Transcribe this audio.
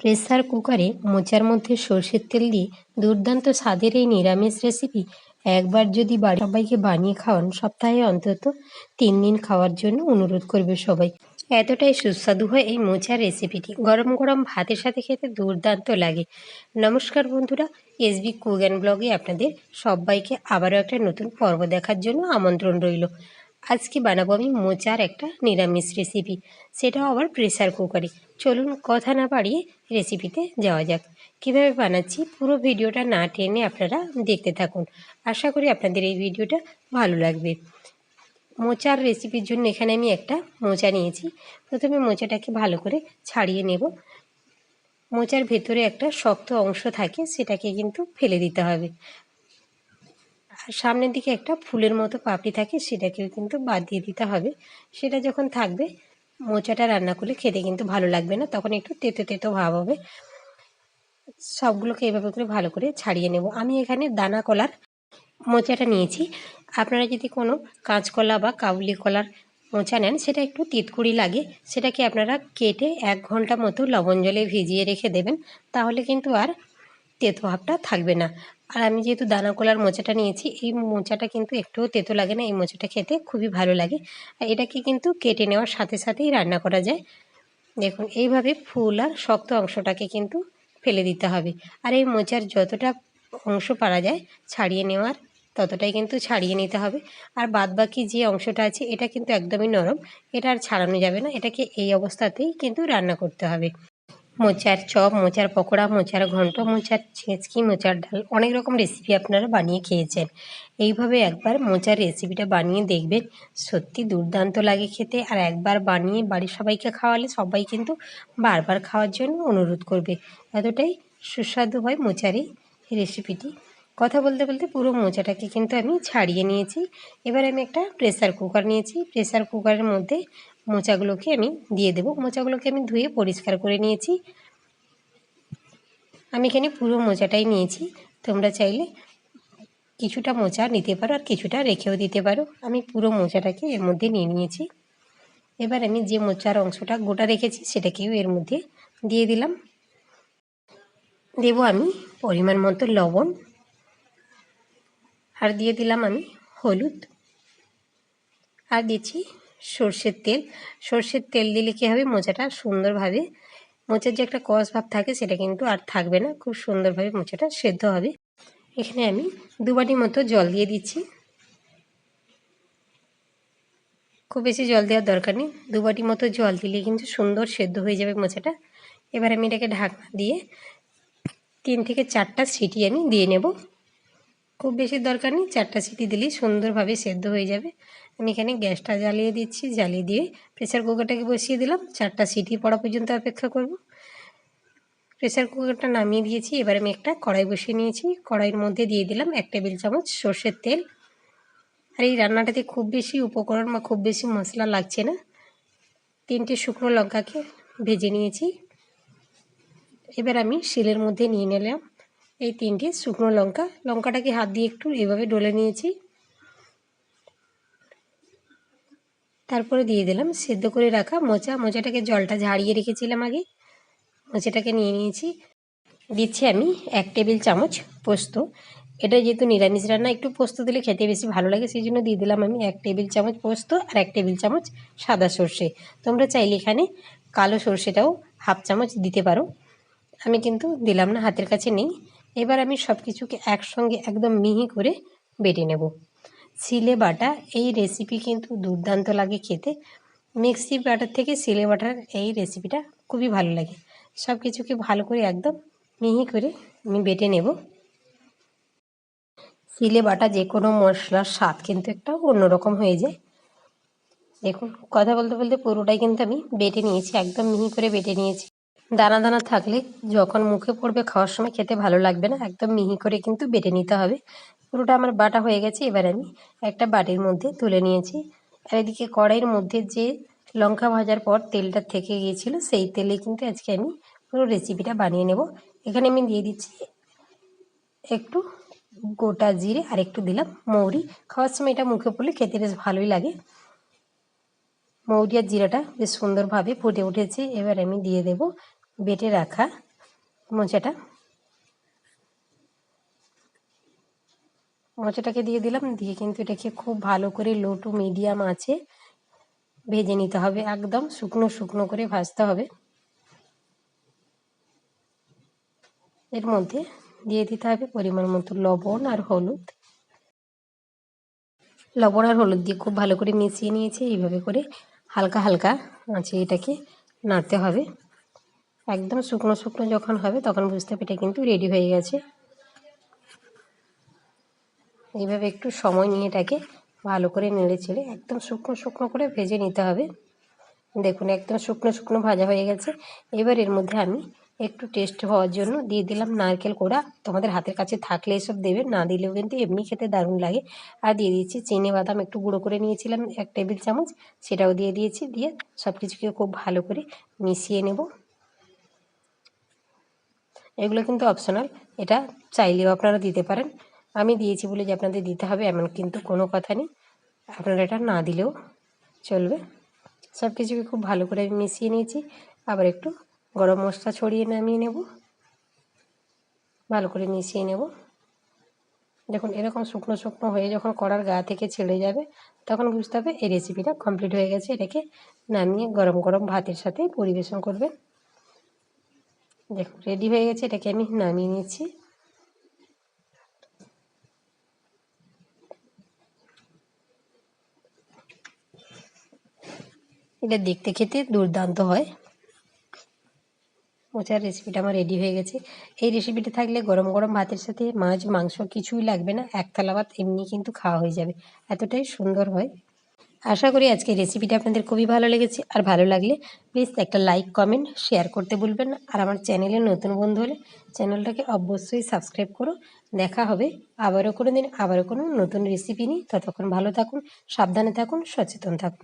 Pressure কুকারে মোচার মধ্যে সর্ষের তেল দিয়ে দুর্দান্ত স্বাদের এই নিরামিষ রেসিপি একবার যদি বাড়ির সবাইকে বানিয়ে খাওয়ান সপ্তাহে অন্তত তিন দিন খাওয়ার জন্য অনুরোধ করবে সবাই। এতটাই সুস্বাদু হয় এই মোচার রেসিপিটি। গরম গরম ভাতের সাথে খেতে দুর্দান্ত লাগে। নমস্কার বন্ধুরা এসবি কুক অ্যান্ড ব্লগে আপনাদের সবাইকে আবারও একটা নতুন পর্ব দেখার জন্য আমন্ত্রণ রইল। আজকে বানাবো আমি মোচার একটা নিরামিষ রেসিপি সেটাও আবার প্রেসার কুকারে চলুন কথা না বাড়িয়ে রেসিপিতে যাওয়া যাক। কীভাবে বানাচ্ছি পুরো ভিডিওটা না টেনে আপনারা দেখতে থাকুন। আশা করি আপনাদের এই ভিডিওটা ভালো লাগবে। মোচার রেসিপির জন্য এখানে আমি একটা মোচা নিয়েছি। প্রথমে মোচাটাকে ভালো করে ছাড়িয়ে নেব। মোচার ভেতরে একটা শক্ত অংশ থাকে, সেটাকে কিন্তু ফেলে দিতে হবে। আর সামনের দিকে একটা ফুলের মতো পাপড়ি থাকে, সেটাকেও কিন্তু বাদ দিয়ে দিতে হবে। সেটা যখন থাকবে, মোচাটা রান্না করলে খেতে কিন্তু ভালো লাগবে না, তখন একটু তেতো তেতো ভাব হবে। সবগুলোকে এভাবে করে ভালো করে ছাড়িয়ে নেব। আমি এখানে দানা কলার মোচাটা নিয়েছি। আপনারা যদি কোনো কাঁচকলা বা কাবুলি কলার মোচা নেন, সেটা একটু তিতকুড়ি লাগে, সেটাকে আপনারা কেটে এক ঘণ্টা মতো লবণ জলে ভিজিয়ে রেখে দেবেন, তাহলে কিন্তু আর তেতো ভাবটা থাকবে না। আর আমি যেহেতু দানা কলার মোচাটা নিয়েছি, এই মোচাটা কিন্তু একটুও তেতো লাগে না, এই মোচাটা খেতে খুবই ভালো লাগে। আর এটাকে কিন্তু কেটে নেওয়ার সাথে সাথেই রান্না করা যায়। দেখুন, এইভাবে ফুল আর শক্ত অংশটাকে কিন্তু ফেলে দিতে হবে। আর এই মোচার যতটা অংশ পারা যায়, ছাড়িয়ে নেওয়ার ততটাই কিন্তু ছাড়িয়ে নিতে হবে। আর বাদ বাকি যে অংশটা আছে, এটা কিন্তু একদমই নরম। এটা আর ছাড়ানো যাবে না। এটাকে এই অবস্থাতেই কিন্তু রান্না করতে হবে। মোচার চপ, মোচার পকোড়া, মোচার ঘন্ট, মোচার ছেঁচকি, মোচার ডাল, অনেক রকম রেসিপি আপনারা বানিয়ে খেয়েছেন। এইভাবে একবার মোচার রেসিপিটা বানিয়ে দেখবেন। সত্যি দুর্দান্ত লাগে খেতে। আর একবার বানিয়ে বাড়ির সবাইকে খাওয়ালে সবাই কিন্তু বারবার খাওয়ার জন্য অনুরোধ করবে। এতটাই সুস্বাদু হয় মোচার এই রেসিপিটি কথা বলতে বলতে পুরো মোচাটাকে কিন্তু আমি ছাড়িয়ে নিয়েছি। এবার আমি একটা প্রেসার কুকার নিয়েছি। প্রেসার কুকারের মধ্যে মোচাগুলোকে আমি দিয়ে দেবো। মোচাগুলোকে আমি ধুয়ে পরিষ্কার করে নিয়েছি। আমি এখানে পুরো মোচাটাই নিয়েছি। তোমরা চাইলে কিছুটা মোচা নিতে পারো আর কিছুটা রেখেও দিতে পারো। আমি পুরো মোচাটাকে এর মধ্যে নিয়ে নিয়েছি। এবার আমি যে মোচার অংশটা গোটা রেখেছি সেটাকেও এর মধ্যে দিয়ে দিলাম। দেব আমি পরিমাণ মতো লবণ। আর দিয়ে দিলাম আমি হলুদ। আর দিচ্ছি সর্ষের তেল। সর্ষের তেল দিলে কী হবে? মোচাটা সুন্দরভাবে, মোচার যে একটা কষ ভাব থাকে সেটা কিন্তু আর থাকবে না। খুব সুন্দরভাবে মোচাটা সেদ্ধ হবে। এখানে আমি দু বাটি মতো জল দিয়ে দিচ্ছি। খুব বেশি জল দেওয়ার দরকার নেই। দু বাটি মতো জল দিলে কিন্তু সুন্দর সেদ্ধ হয়ে যাবে মোচাটা। এবার আমি এটাকে ঢাকনা দিয়ে তিন থেকে চারটা সিটি আমি দিয়ে নেব। খুব বেশি দরকার নেই, চারটা সিটি দিলেই সুন্দরভাবে সেদ্ধ হয়ে যাবে। আমি এখানে গ্যাসটা জ্বালিয়ে দিচ্ছি, জ্বালিয়ে দিয়ে প্রেসার কুকারটাকে বসিয়ে দিলাম। চারটা সিটি পড়া পর্যন্ত অপেক্ষা করব। প্রেসার কুকারটা নামিয়ে দিয়েছি, এবার আমি একটা কড়াই বসিয়ে নিয়েছি। কড়াইয়ের মধ্যে দিয়ে দিলাম এক টেবিল চামচ সর্ষের তেল। আর এই রান্নাটাতে খুব বেশি উপকরণ বা খুব বেশি মশলা লাগছে না। তিনটে শুকনো লঙ্কাকে ভেজে নিয়েছি। এবার আমি শিলের মধ্যে নিয়ে নিলাম। এই তিনটে শুকনো লঙ্কা। লঙ্কাটাকে হাত দিয়ে একটু এভাবে ডলে নিয়েছি। তারপরে দিয়ে দিলাম সেদ্ধ করে রাখা মোচা। মোচাটাকে জলটা ঝাড়িয়ে রেখেছিলাম আগে। মোচাটাকে নিয়ে নিয়েছি। দিচ্ছি আমি এক টেবিল চামচ পোস্ত। এটা যেহেতু নিরামিষ রান্না, একটু পোস্ত দিলে খেতে বেশি ভালো লাগে, সেই জন্য দিয়ে দিলাম আমি এক টেবিল চামচ পোস্ত আর এক টেবিল চামচ সাদা সর্ষে। তোমরা চাইলে এখানে কালো সর্ষেটাও হাফ চামচ দিতে পারো। আমি কিন্তু দিলাম না, হাতের কাছে নেই। এবার আমি সব কিছুকে একসঙ্গে একদম মিহি করে বেটে নেব। সিলে বাটা, এই রেসিপি কিন্তু দুর্দান্ত লাগে খেতে। মিক্সি বাটার থেকে সিলে বাটার এই রেসিপিটা খুবই ভালো লাগে। সব কিছুকে ভালো করে একদম মিহি করে আমি বেটে নেব। সিলে বাটা যে কোনো মশলার স্বাদ কিন্তু একটা অন্যরকম হয়ে যায়। দেখুন, কথা বলতে বলতে পুরোটাই কিন্তু আমি বেটে নিয়েছি, একদম মিহি করে বেটে নিয়েছি। দানা দানা থাকলে যখন মুখে পড়বে খাওয়ার সময় খেতে ভালো লাগবে না। একদম মিহি করে কিন্তু বেটে নিতে হবে। পুরোটা আমার বাটা হয়ে গেছে, এবার আমি একটা বাটির মধ্যে তুলে নিয়েছি। আর এদিকে কড়াইয়ের মধ্যে যে লঙ্কা ভাজার পর তেলটা থেকে গিয়েছিল, সেই তেলে কিন্তু আজকে আমি পুরো রেসিপিটা বানিয়ে নেব। এখানে আমি দিয়ে দিচ্ছি একটু গোটা জিরে আর একটু দিলাম মৌরি। খাওয়ার সময় এটা মুখে পড়লে খেতে বেশ ভালোই লাগে। মৌরি আর জিরাটা বেশ সুন্দরভাবে ফুটে উঠেছে। এবার আমি দিয়ে দেব বেটে রাখা মোচাটা। মোচাটাকে দিয়ে দিলাম, দিয়ে কিন্তু এটাকে খুব ভালো করে লো টু মিডিয়াম আছে ভেজে নিতে হবে। একদম শুকনো শুকনো করে ভাজতে হবে। এর মধ্যে দিয়ে দিতে হবে পরিমাণ মতো লবণ আর হলুদ। লবণ আর হলুদ দিয়ে খুব ভালো করে মিশিয়ে নিয়েছি। এইভাবে করে হালকা হালকা আছে এটাকে নাড়তে হবে। একদম শুকনো শুকনো যখন হবে তখন বুঝতে এটা কিন্তু রেডি হয়ে গেছে। এইভাবে একটু সময় নিয়ে এটাকে ভালো করে নেড়ে ছেড়ে একদম শুকনো শুকনো করে ভেজে নিতে হবে। দেখুন একদম শুকনো শুকনো ভাজা হয়ে গেছে। এবার এর মধ্যে আমি একটু টেস্ট হওয়ার জন্য দিয়ে দিলাম নারকেল কোড়া। তোমাদের হাতের কাছে থাকলে এসব দেবে না দিলেও কিন্তু এমনি খেতে দারুণ লাগে। আর দিয়ে দিয়েছি চিনি বাদাম, একটু গুঁড়ো করে নিয়েছিলাম এক টেবিল চামচ, সেটাও দিয়ে দিয়েছি। দিয়ে সব কিছুকে খুব ভালো করে মিশিয়ে নেব। এগুলো কিন্তু অপশনাল এটা চাইলেও আপনারা দিতে পারেন। আমি দিয়েছি বলে যে আপনাদের দিতে হবে, এমন কিন্তু কোনো কথা নেই। আপনারা এটা না দিলেও চলবে। সব কিছুকে খুব ভালো করে আমি মিশিয়ে নিয়েছি। আবার একটু গরম মশলা ছড়িয়ে নামিয়ে নেব। ভালো করে মিশিয়ে নেব। দেখুন, এরকম শুকনো শুকনো হয়ে যখন কড়ার গা থেকে ছেড়ে যাবে, তখন বুঝতে হবে এই রেসিপিটা কমপ্লিট হয়ে গেছে। এটাকে নামিয়ে গরম গরম ভাতের সাথে পরিবেশন করবেন। দেখুন রেডি হয়ে গেছে, এটাকে আমি নামিয়ে নিয়েছি এটা দেখতে খেতে দুর্দান্ত হয়। মোচার রেসিপিটা আমার রেডি হয়ে গেছে। এই রেসিপিটা থাকলে গরম গরম ভাতের সাথে মাছ, মাংস কিছুই লাগবে না। এক থালা ভাত এমনি কিন্তু খাওয়া হয়ে যাবে। এতটাই সুন্দর হয়। আশা করি আজকে রেসিপিটা আপনাদের খুবই ভালো লেগেছে। আর ভালো লাগলে প্লিজ একটা লাইক কমেন্ট শেয়ার করতে বলবেন না। আর আমার চ্যানেলে নতুন বন্ধু হলে চ্যানেলটাকে অবশ্যই সাবস্ক্রাইব করো। দেখা হবে আবারও কোনো দিন, আবারও কোনো নতুন রেসিপি নিই ততক্ষণ ভালো থাকুন, সাবধানে থাকুন, সচেতন থাকুন।